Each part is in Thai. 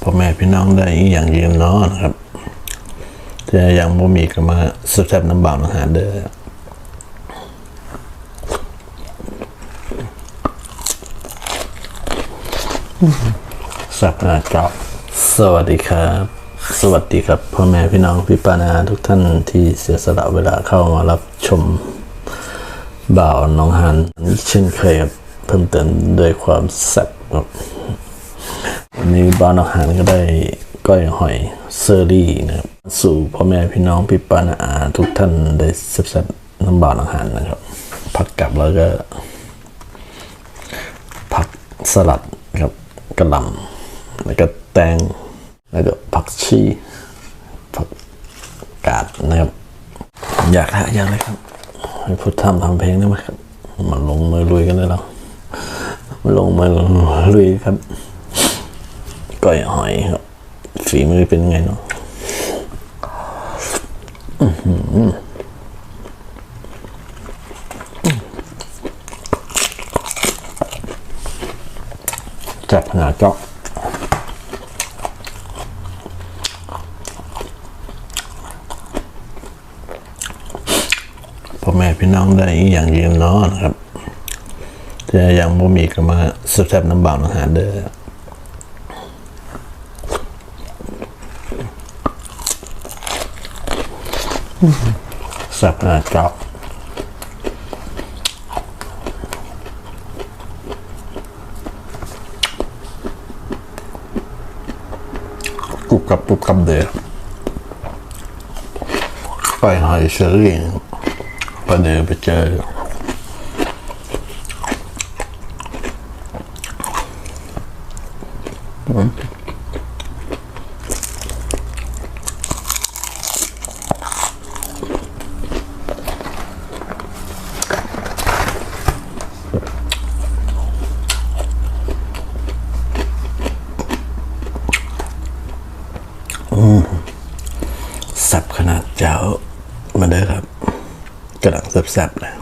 พ่อแม่พี่น้องได้อีกอย่างยืมเนาะนครับแต่ยังบ่มีก็มาแซ่บน้ำบ่าวอาหารเด้อสับหน้าจอสวัสดีครับ สวัสดีครับพ่อแม่พี่น้องพี่ปานาทุกท่านที่เสียสละเวลาเข้ามารับชมบ่าวน้องฮันเช่นเคยครับเพิ่มเติมด้วยความแซ่บครับ วันนี้บ่านองฮันก็ได้ก้อยหอยเซอรี่นะครับสู่พ่อแม่พี่น้องพี่ป้านาอาทุกท่านได้แซ่บน้ำบ่านองฮันนะครับ ผักกลับแล้วก็ ผักสลัดครับกระหล่ำแล้วก็แตงแล้วก็ผักชีผักกาดนะครับ อยากหาอยางเลยครับให้พูดทำทำเพลงได้ไหมครับมาลงมือลุยกันเลยเรามาลงมือลุยครับ ก้อยหอยครับ ฝีมือเป็นไงเนาะอื้อหือจับขนาดเจพ่อแม่พี่น้องได้อย่างยืมเนาะนครับ แต่ยังบ่มีก็มาสแซ่บน้ำบ่าวอาหารเด้อ สับขนาดเจาะกรุบกับกรุบกับเด้อไปหอยเชอรี่ไปเดินไปเจอแซ่บ ขนาดเจ้ามาเด้อครับกระดังแซ่บๆนะ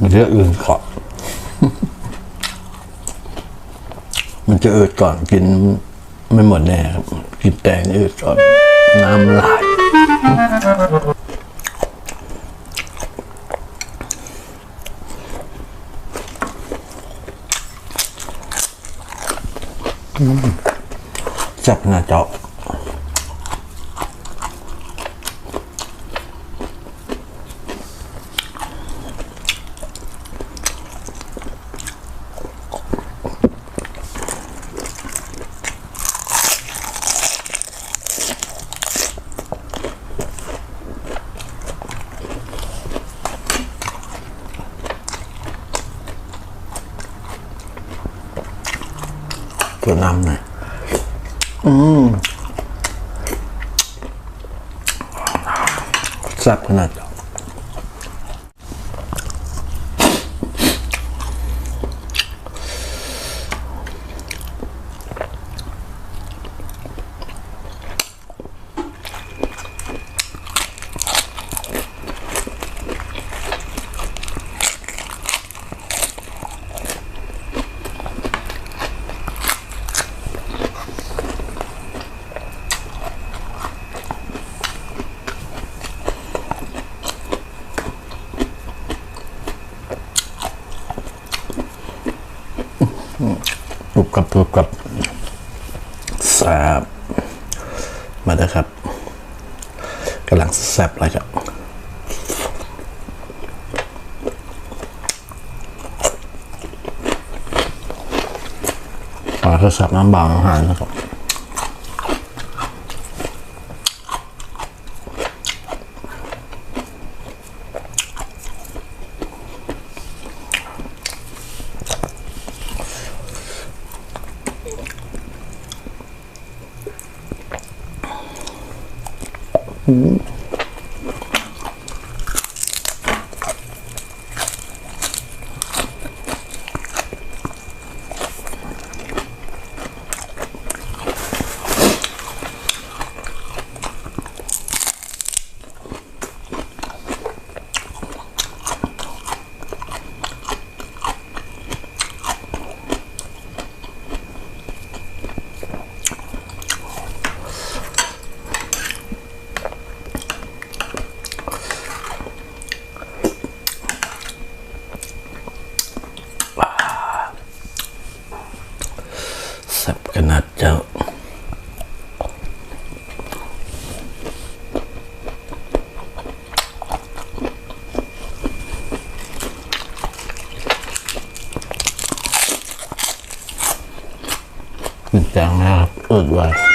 มันจะอื่นก่อนมันจะอืดก่อนกินไม่หมดแน่ครับ กินแตงอืดก่อน น้ำลายจับหน้าเจา น้ำหน่อย อืมแซ่บขนาด กับตัวกับแซบมาด้อครับกำลังแซบเลยครับปลาทอดสับน้ำบางอาหารนะครับ mm แซ่บขนาดเจ้าจังนะครับอึดไว้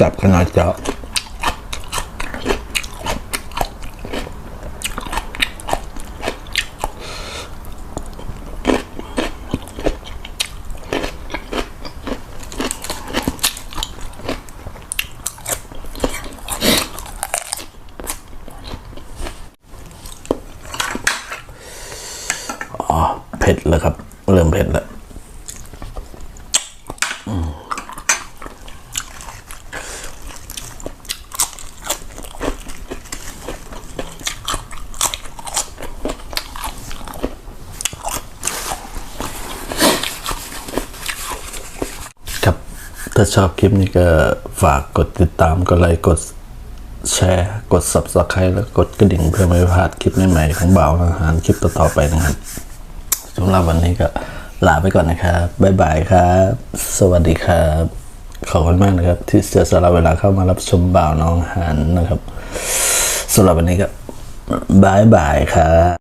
จับขนาดเจ้าอ๋อเผ็ดแล้วครับ เริ่มเผ็ดแล้ว ครับ ถ้าชอบคลิปนี้ก็ฝากกดติดตาม กดไลค์ กดแชร์ กด subscribe แล้วกดกระดิ่งเพื่อไม่พลาดคลิปใหม่ๆของบ่าวอาหารคลิปต่อๆไปนะครับสำหรับวันนี้ก็ลาไปก่อนนะครับบ๊ายบายครับ สวัสดีครับ ขอบคุณมากนะครับ ที่เสียสละเวลาเข้ามารับชมบ่าวน้องหันนะครับสำหรับวันนี้ก็บายบายครับ